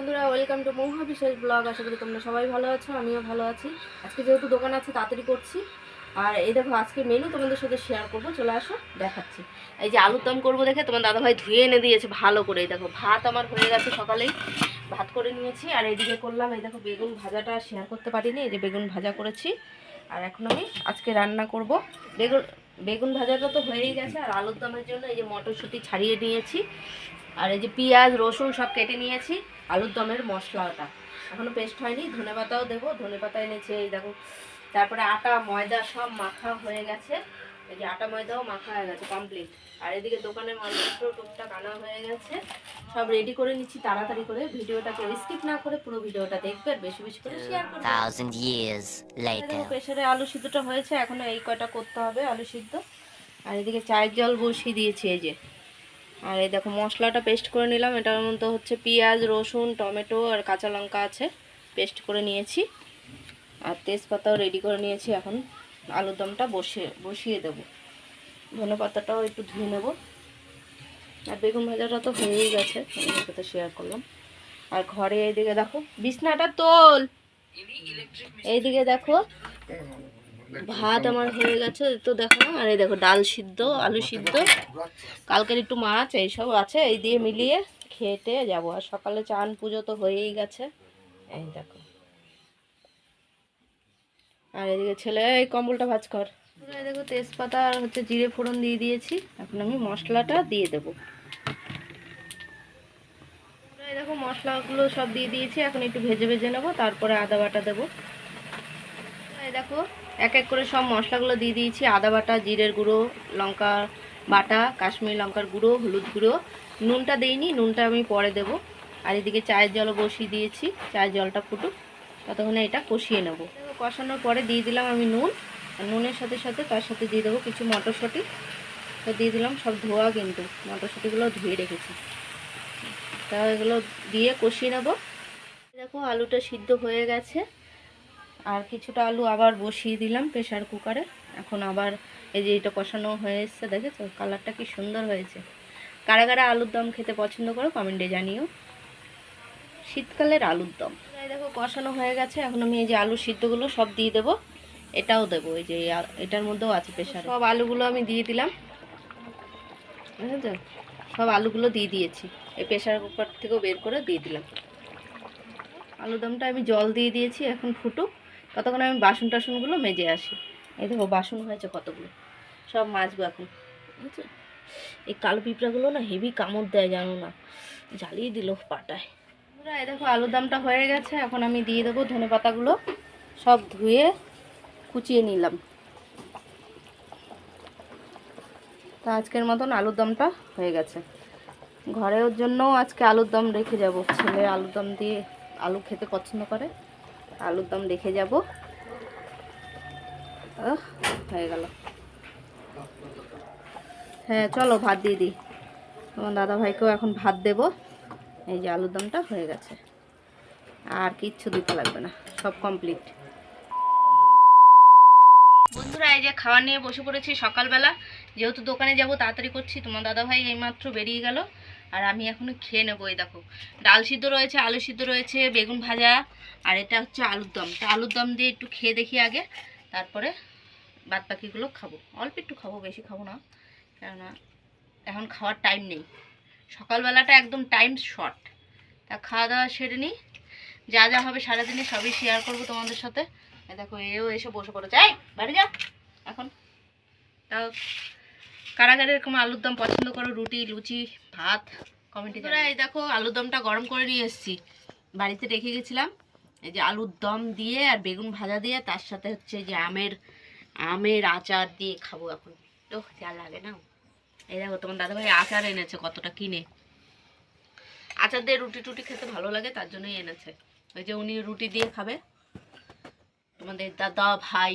বন্ধুরা welcome to মহা বিশেষ ব্লগ আশা করি তোমরা সবাই ভালো আছো, আমিও ভালো আছি। আজকে যেহেতু দোকান আছে, তাড়াতাড়ি করছি। আর এই দেখো, আজকে মেনু তোমাদের সাথে শেয়ার করব, চলে আসো, দেখাচ্ছি। এই যে আলুর দম করব দেখে, তোমার দাদাভাই ধুয়ে এনে দিয়েছে ভালো করে। এই দেখো, ভাত আমার হয়ে গেছে সকালেই। ভাত করে নিয়েছি, আর এইদিকে করলাম, এই দেখো, বেগুন ভাজাটা শেয়ার করতে পারিনি, এই যে বেগুন ভাজা করেছি। আর এখন আমি আজকে রান্না করব। বেগুন বেগুন ভাজাটা তো হয়েই গেছে, আর আলুর দমের জন্য এই যে মটরশুঁটি ছাড়িয়ে নিয়েছি। আর এই যে পেঁয়াজ রসুন সব কেটে নিয়েছি। আলুর দমের মশলাটা। এখনও পেস্ট হয়নি ধনে পাতাও দেবো। ধনে পাতা এনেছে এই দেখো। তারপরে আটা ময়দা সব মাখা হয়ে গেছে। এই যে আটা ময়দাও মাখা হয়ে গেছে কমপ্লিট আর এদিকে দোকানের মালপত্র টুকটাক আনা হয়ে গেছে। সব রেডি করে নিচ্ছি তাড়াতাড়ি করে ভিডিওটা ভিডিওটাকে স্কিপ না করে পুরো ভিডিওটা দেখবে আর বেশি বেশি করে শেয়ার করবে. প্রেশারে আলু সিদ্ধটা হয়েছে এখনও এই কয়টা করতে হবে আলু সিদ্ধ। আর এদিকে চায়ের জল বসিয়ে দিয়েছি এই যে। আর এই দেখো মশলাটা পেস্ট করে নিলাম। এটার মধ্যে হচ্ছে পেঁয়াজ, রসুন, টমেটো আর কাঁচা লঙ্কা আছে। পেস্ট করে নিয়েছি। আর তেজপাতাও রেডি করে নিয়েছি। এখন আলুর দমটা বসিয়ে বসিয়ে দেবো। ধনে পাতাটাও একটু ধুয়ে নেব। আর বেগুন ভাজাটা তো হয়েই গেছে। সাথে শেয়ার করলাম। আর ঘরে এইদিকে দেখো, বিছনাটা তোল। এইদিকে দেখো ভাত আমার হয়ে গেছে তো দেখো না আর এই দেখো ডাল সিদ্ধ আলু সিদ্ধ। কালকের একটু মাছ এইসব আছে এই দিয়ে মিলিয়ে খেতে যাব। আর সকালে চান পুজো তো হয়েই গেছে। এই দেখো। আর এদিকে ছেলে এই কম্বলটা ভাজ কর। এই দেখো তেজপাতা আর হচ্ছে জিরে ফোড়ন দিয়ে দিয়েছি। এখন আমি মশলাটা দিয়ে দেবো। এই দেখো মশলাগুলো সব দিয়ে দিয়েছি এখন একটু ভেজে ভেজে নেব তারপরে আদা বাটা দেবো। দেখো, এক এক করে সব মশলাগুলো দিয়ে দিয়েছি। আদা বাটা, জিরের গুঁড়ো, লঙ্কা বাটা, কাশ্মীরি লঙ্কার গুঁড়ো, হলুদ গুঁড়ো। নুনটা দেইনি, নুনটা আমি পরে দেব। আর এদিকে চায়ের জলও বসিয়ে দিয়েছি, চায়ের জলটা ফুটুক। ততক্ষণে এটা কষিয়ে নেব। কষানোর পরে দিয়ে দিলাম আমি নুন। আর নুনের সাথে সাথে তার সাথে দিয়ে দেবো কিছু মটরশুঁটি। তো দিয়ে দিলাম সব ধোয়া কিন্তু, মটরশুঁটিগুলো ধুয়ে রেখেছি। তা এগুলো দিয়ে কষিয়ে নেব। দেখো, আলুটা সিদ্ধ হয়ে গেছে। আর কিছুটা আলু আবার বসিয়ে দিলাম প্রেশার কুকারে এখন আবার এই যে এটা কষানো হয়ে এসছে, দেখেছ? কালারটা কি সুন্দর হয়েছে। কারা কারা আলুর দম খেতে পছন্দ করো কমেন্টে জানিও। শীতকালের আলুর দম। দেখো, কষানো হয়ে গেছে। এখন আমি এই যে আলু সিদ্ধগুলো সব দিয়ে দেবো। এটাও দেবো, এই যে এটার মধ্যেও আছে প্রেশার সব আলুগুলো আমি দিয়ে দিলাম। সব আলুগুলো দিয়ে দিয়েছি। এই প্রেশার কুকার থেকেও বের করে দিয়ে দিলাম। আলুদমটা আমি জল দিয়ে দিয়েছি, এখন ফুটুক। ততক্ষণ আমি বাসন টাসনগুলো মেজে আসি। এই দেখো, বাসন হয়েছে কতগুলো। সব মাজবো এখন। এই কালো পিঁপড়াগুলো না হেভি কামড় দেয়, জানো না। জ্বালিয়ে দিল পাটায়। এই দেখো, আলুর দামটা হয়ে গেছে। এখন আমি দিয়ে দেবো ধনে পাতাগুলো। সব ধুয়ে কুচিয়ে নিলাম। তা আজকের মতন আলুর দমটা হয়ে গেছে। ঘরের জন্যও আজকে আলুর দম রেখে যাব। ছেলে আলুর দম দিয়ে আলু খেতে পছন্দ করে। আলুর দম রেখে যাব। হয়ে গেল। হ্যাঁ চলো ভাত দিয়ে দিই। তোমার দাদা ভাইকেও এখন ভাত দেব। এই যে আলুর দমটা হয়ে গেছে। আর কিচ্ছু দিতে লাগবে না, সব কমপ্লিট বন্ধুরা, এই যে খাওয়া নিয়ে বসে পড়েছি সকালবেলা। যেহেতু দোকানে যাব, তাড়াতাড়ি করছি। তোমার দাদাভাই এইমাত্র বেরিয়ে গেল। আর আমি এখন খেয়ে নেব এই দেখো। ডাল সিদ্ধ রয়েছে, আলু সিদ্ধ রয়েছে, বেগুন ভাজা, আর এটা হচ্ছে আলুর দম। তো আলুর দম দিয়ে একটু খেয়ে দেখি আগে, তারপরে বাদ বাকিগুলো খাব। অল্প একটু খাব, বেশি খাব না, কেননা এখন খাওয়ার টাইম নেই। সকালবেলাটা একদম টাইম শর্ট তা খাওয়া দাওয়া সেরে নিই যা যা হবে সারাদিনে সবই শেয়ার করব তোমাদের সাথে। দেখো, এও এসে বসে পড়েছে। এই, বাড়ি যা, এখন। তাও কারাগারে এরকম আলুর দম পছন্দ করো রুটি লুচি ভাত কমেন্টে এই দেখো আলুর দমটা গরম করে নিয়ে এসেছি। বাড়িতে রেখে গেছিলাম। এই যে আলুর দম দিয়ে আর বেগুন ভাজা দিয়ে তার সাথে হচ্ছে যে আমের আমের আচার দিয়ে খাব এখন। তো যা লাগে না। এই দেখো তোমার দাদাভাই আচার এনেছে কতটা কিনে। আচার দিয়ে রুটি টুটি খেতে ভালো লাগে তার জন্যই এনেছে। ওই যে উনি রুটি দিয়ে খাবে। তোমাদের দাদা ভাই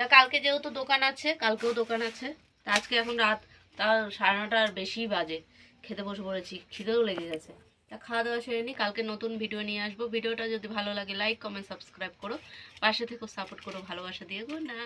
তা কালকে যেহেতু দোকান আছে, কালকেও দোকান আছে, তা আজকে এখন রাত, তা সাড়ে নটার বেশি বাজে। খেতে বসে পড়েছি, খিদেও লেগে গেছে। তা খাওয়া দাওয়া সেরে নিই কালকে নতুন ভিডিও নিয়ে আসব। ভিডিওটা যদি ভালো লাগে লাইক কমেন্ট সাবস্ক্রাইব করো। পাশে থেকেও সাপোর্ট করো, ভালোবাসা দিয়ে গো না